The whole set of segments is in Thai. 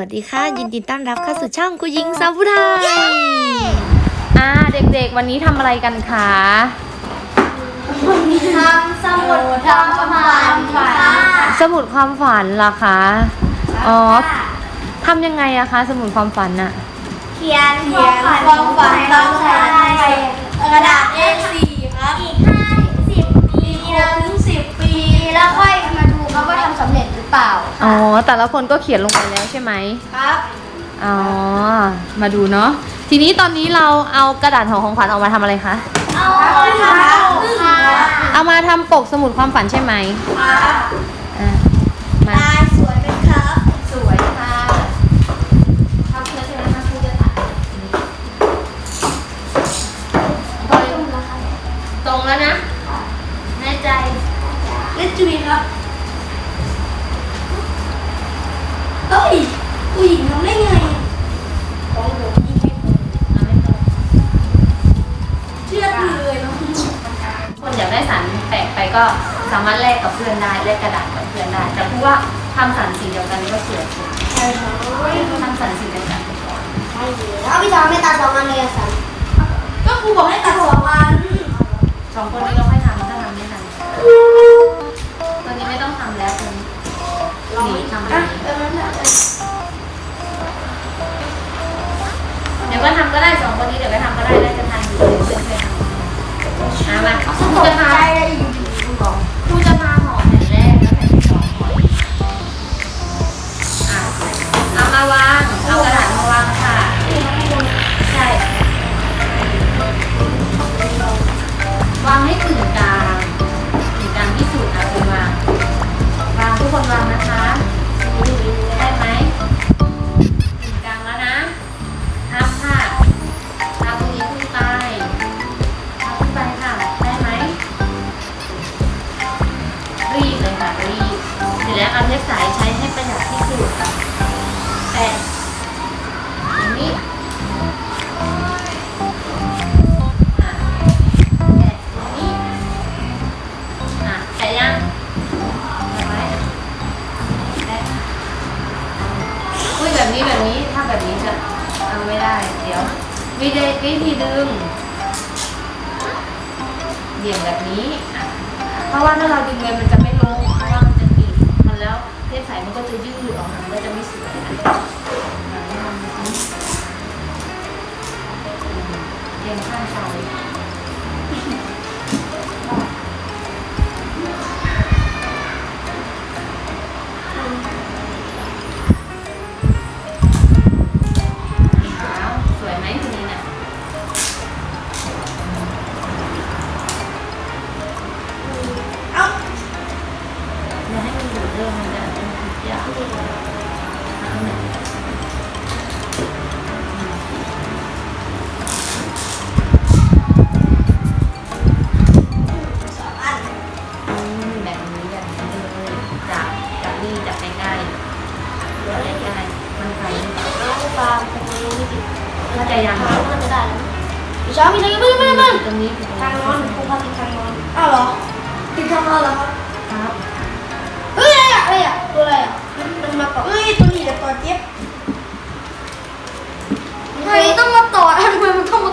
วัสดีค่ะ ยินดีต้อนรับเข้าสู่ช่องกูหญิงสาวผู้ไทยอ่าเด็กๆ วันนี้ทำอะไรกันคะทำสมุดทำความฝันค่ะสมุดความฝันเหรอคะอ๋อทำยังไงอะคะสมุดความฝันอะเขียนความฝันต้องใช้กระดาษ A4 ครับอีกห้าสิบปีถึงสิบปี แล้วค่อยมาดูครับว่าทำสำเร็จหรือ เปล่าอ๋อ แต่ละคนก็เขียนลงไปแล้วใช่ไหมครับ อ๋อ มาดูเนาะ ทีนี้ตอนนี้เราเอากระดาษห่อของขวัญออกมาทำอะไรคะ เอาทำพึ่งค่ะเอามาทำปกสมุดความฝันใช่ไหมครับอะมาลายสวยไหมครับ สวยค่ะทำเพื่อใช่ไหมคะครูจะตัดตรงแล้วนะแน่ใจ เล่นจุยครับเฮ้ยผู้หญิงทำได้ไงของผมยิ่งไม่เชื่อถือเลยเนาะ คนอยากได้สันแปล กไปก็สามารถแลกกับเพื่อนได้แลกกระดาษกับเพื่อนได้ แต่พูดว่าทำสันสีเดียวกันก็สวยสุดใช่ครับทำสันสีเดียวกันไปก่อนใช่เลยแล้วพี่จอไม่ตัดสองอันเลยอะสันก็ครูบอกให้ตัดสองอันสองคนนี้เราไม่ทำถ้าทำไม่ทัน วิธีดึงเบี่ยงแบบนี้ เพราะว่าถ้าเราดึงเงินมันจะ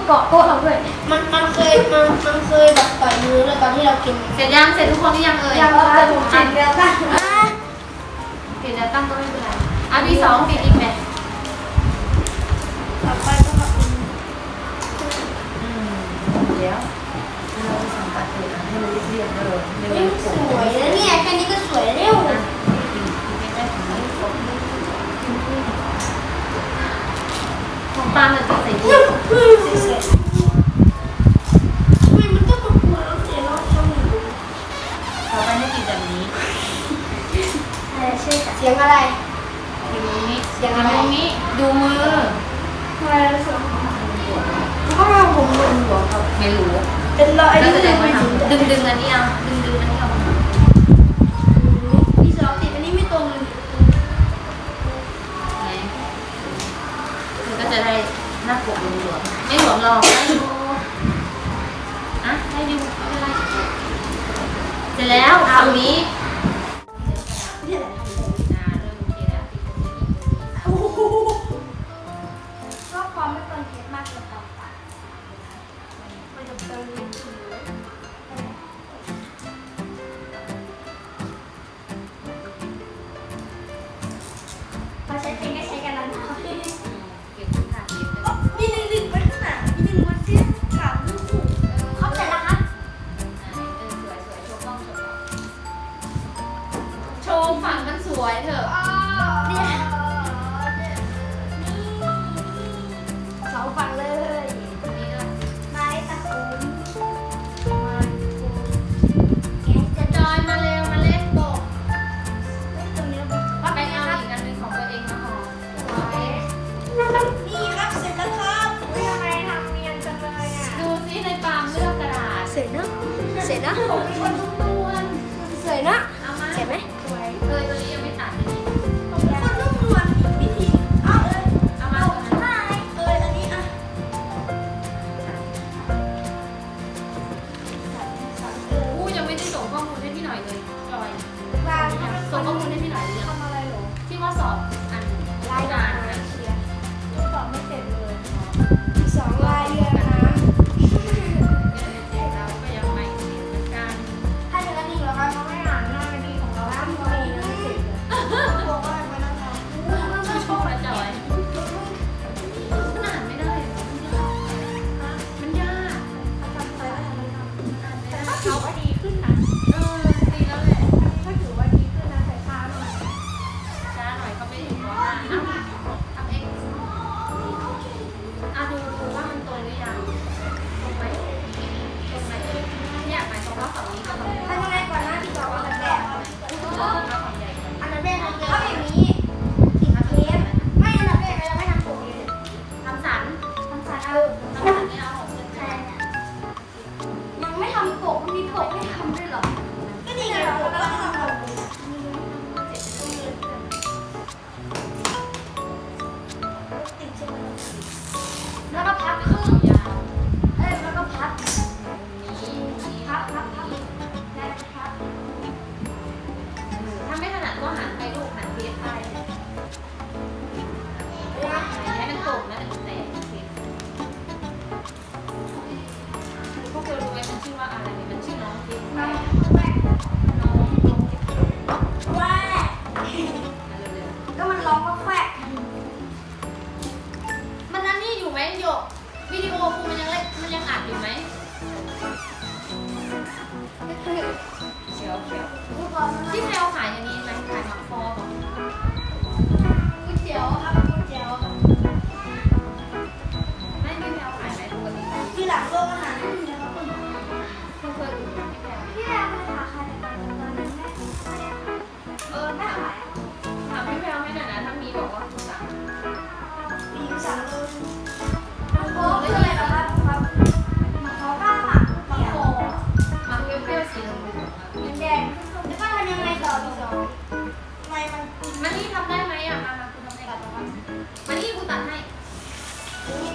เกาะโต๊ะเราด้วยมันมันเคยมันมันเคยแบบต่อยมือเลยตอนที่เรากินเสร็จยังเสร็จทุกคนหรือยังเอ่ยยังครับแต่ผมติดแล้วกันเปลี่ยนแนวตั้งก็ไม่เป็นไรอะที่สองติดอีกแบบต่อไปก็แบบอืมเดี๋ยวเราไปสัมผัสเลยอะให้มันเรียบๆเลยไม่เฮ้มียผสมวยนะเนี่ยแค่นี้ก็สวยแล้วนะ ของปลาเนี่ยติดใส่ถุงสวยทำไมมันต้องมากลัวแล้วเสียรอบช่องอยู่ต่อไปให้ติดแบบนี้เสียงอะไรติดตรงนี้เสียงติอะดไรตรงนี้ ดูมือทำไมเราเสียงก็มาผมมึนหัวครับไม่รู้เป็นรอยนี่ดึงดึงดึงอันนี้อาดึงดึงอันนี้เอา จะได้หน้าปกหลวมๆไม่หลวมหรอกได้ดูอะได้ดูไม่เป็นไรเสร็จแล้วฝั่งนี้ ส่งข้อมูลให้พี่หน่อยเรื่องทำอะไรหรอที่ว่าสอบ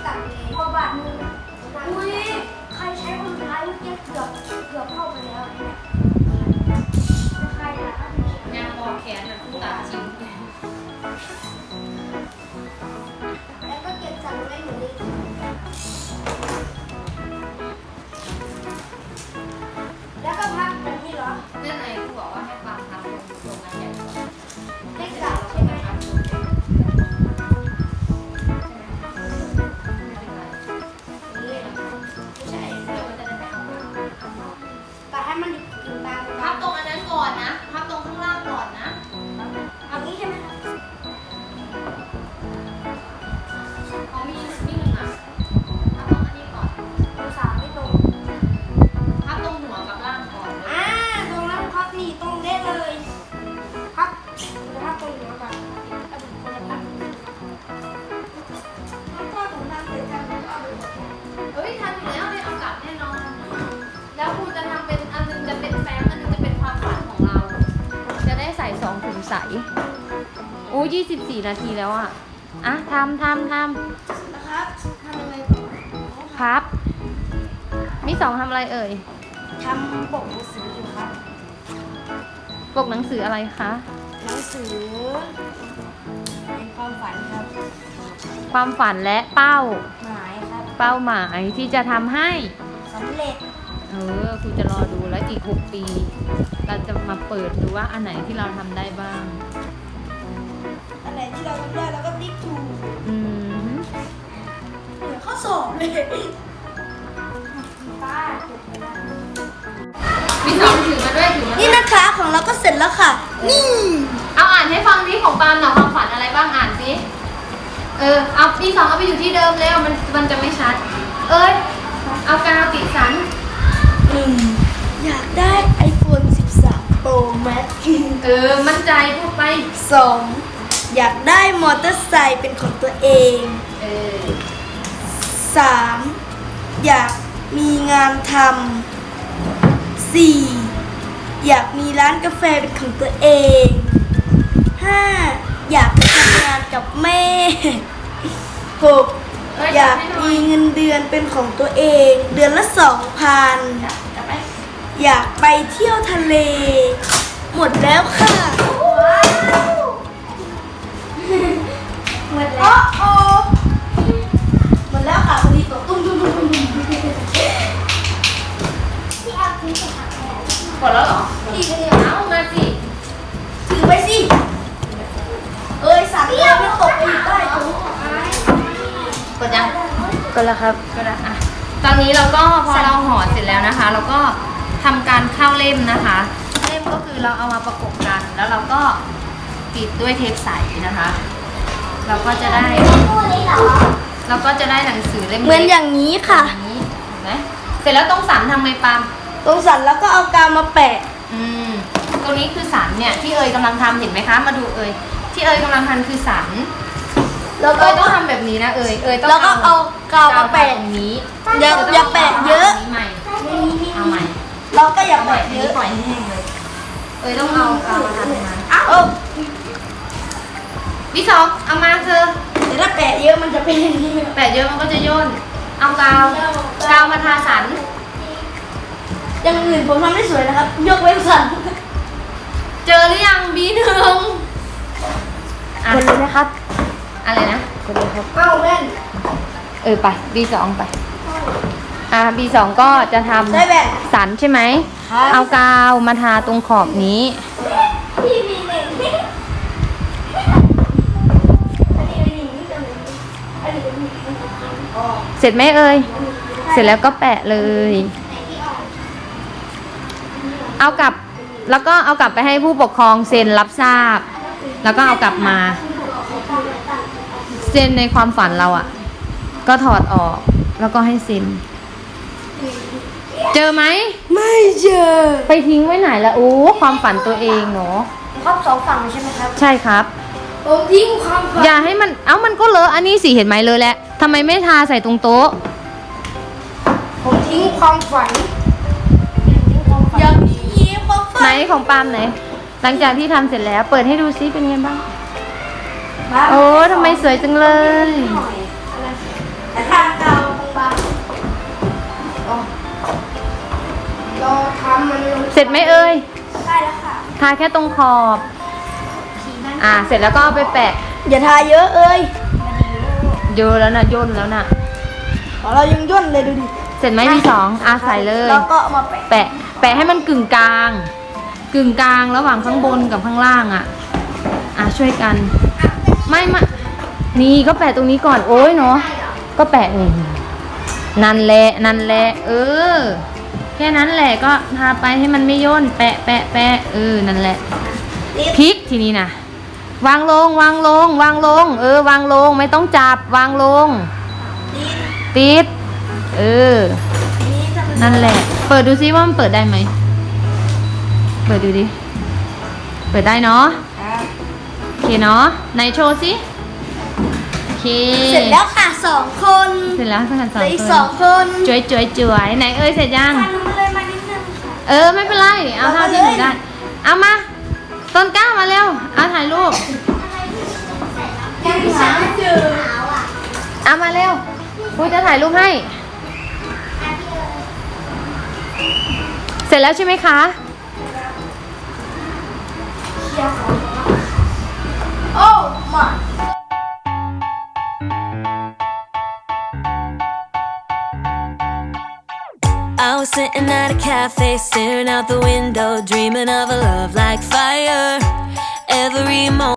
สั่งเลยพอบาทมื ใส โอ้ยี่สิบสี่นาทีแล้วอะ อะทำทำทนะครับทำยังไงต่อำพับมีสองทำอะไรเอ่ย ทำปกหนังสืออยู่ครับ ปกหนังสืออะไรคะ หนังสือเป็นความฝันครับ ความฝันและเป้า หมายครับ เป้าหมายที่จะทำให้ สำเร็จ เออครูจะรอดูแล้ว อีก 6 ปี เราจะมาเปิดดูว่าอันไหนที่เราทำได้บ้าง อันไหนที่เราทำได้เราก็ติ๊กถูกอืมเหมือนข้อสอบเลยป้าจบไปแล้วมีสองถือมาด้วยถือมาด้นี่วยนะคะของเราก็เสร็จแล้วค่ะ นี่เอาอ่านให้ฟังดิของปาล์มหน่อยความฝันอะไรบ้างอ่านสิเออเอาพี่สองเอาไปอยู่ที่เดิมแล้วมันมันจะไม่ชัด เอ้ยเอากาวติดสัน หนึ่ง อยากได้ iPhone 13 Pro Max เออ มั่นใจพูดไปสองอยากได้มอเตอร์ไซค์เป็นของตัวเอง เออสามอยากมีงานทำสี่อยากมีร้านกาแฟเป็นของตัวเองห้าอยากไปทำงานกับแม่หกเอ้ยอยากให้หน่มีเงินเดือนเป็นของตัวเอง เดือนละสองพันจับไป อยากไปเที่ยวทะเล หมดแล้วค่ะ หมดแล้ว โอ้หมดแล้วค่ะพอดีตกตุ้มตุ้มตุ้มตุ้มตุ้มที่เอาทิ้งไปค่ะกดแล้วเหรออีกเลยเอามาสิถือไปสิ เอ้ยสั่งแล้วไม่ตกอีกได้ถูกกดยังก็แล้วครับก็ได้อะตอนนี้เราก็พอเราห่อเสร็จแล้วนะคะ เราก็ ทำการเข้าเล่มนะคะ เล่มก็คือเราเอามาประกบกัน แล้วเราก็ปิดด้วยเทปใสนะคะ เราก็จะได้พูดเลยเหรอเราก็จะได้หนังสือเล่มเหมือนอย่างนี้ค่ะอย่างนี้เห็นไหมเสร็จแล้วต้องสันทำไงปาล์มตรงสันแล้วก็เอากาวมาแปะ อืมตรงนี้คือสันเนี่ยที่เอยกำลังทำเห็นไหมคะ มาดูเอยที่เอยกำลังทำคือสันแล้วเอก็ยต้องทำแบบนี้นะเอยเอยต้องแล้วก็เอากาวมาแปะตรงนี้อย่าอย่าแปะเยอะาใหม่เอาใหม่ เราก็อย่าเอาใหม่แปะอันเยนี้อะปล่อยให้แห้งเลย เอ้ยต้องเอากาวมาทำมันเออวิสองเอามาเธอแต่ถ้าแปะเยอะมันจะเป็นอย่างนี้แปะเยอะมันก็จะย่น เอากาวกาวมาทาสันอย่างอื่นผมทำได้สวยนะครับ ยกเว้นสัน เจอหรือยังบีหนึ่งอะคนเลยนะครับ อะไรนะคนเลยครับเอ้าแว่นเออไปบีสองไป อะบีสองก็จะทได้แว่นำสันใช่ไหมครับเอากาวมาทาตรงขอบนี้พี่มีหนึ่งอันนี้อันนี้อันนี้อันนี้อ๋อเสร็จไหมเอ่ย เสร็จแล้วก็แปะเลย เอากลับ แล้วก็เอากลับไปให้ผู้ปกครองเซ็นรับทราบ แล้วก็เอากลับมา เซ็นในความฝันเราอะ่ะ ก็ถอดออก แล้วก็ให้เซ็น เจอไหม ไม่เจอไปทิ้งไว้ไหนละโอ้ความฝันตัวเองเนาะครอบสองฝั่งใช่ไหมครับ ใช่ครับ ผมทิ้งความฝันอย่าให้มันเอ้ามันก็เลอะอันนี้สิเห็นไหมเลยแหละทำไมไม่ทาใส่ตรงโต๊ะ ผมทิ้งความฝันอย่าทิ้งความฝันไหนของปาล์มไหน หลังจากที่ทำเสร็จแล้ว เปิดให้ดูซิเป็นไงบ้าง โอ้ทำไมสวยจังเลย หน่อยอะไรแต่ทา เสร็จไหมเอ่ยใช่แล้วค่ะทาแค่ตรงขอบ อ่า เสร็จแล้วก็เอาไปแปะ อย่าทาเยอะเอ้ยโยนแล้วนะโยนแล้วนะของเรายังย่นเลยดูดิเสร็จไหมมีสองอ่าใส่เลย แล้วก็เอามาแปะแปะ แปะให้มันกึ่งกลาง กึ่งกลางระหว่างข้างบนกับข้างล่างอะ อะช่วยกัน ไม่ไม่นี่ก็แปะตรงนี้ก่อนโอ้ยเนาะ ก็แปะนี่นั่นแหละนั่นแหละเออ แค่นั้นแหละก็ทาไปให้มันไม่ย่นแปะแปะแปะเออนั่นแหละพลิกทีนี้นะวางลงวางลง วางลง เออ วางลงไม่ต้องจับวางลง ติด เออ นั่นแหละ เปิดดูซิว่ามันเปิดได้ไหม เปิดดูดิ เปิดได้เนาะโอเคเนาะไหนโชว์สิโอเค เสร็จแล้วค่ะสองคน เสร็จแล้วสักกันสเหอลืงออีกคสอนงคนจวยจวยจวยไหนเอ้ยเสร็จยัง เออไม่เป็นไร เอาเท่าที่หนูได้ เอามา ต้นกล้ามาเร็ว เอาถ่ายรูป ยังหาไม่เจอเอามาเร็วกูจะถ่ายรูปให้ เสร็จแล้วใช่ไหมคะ โอ้มา was sitting at a cafe, staring out the window, dreaming of a love like fire. Every moment.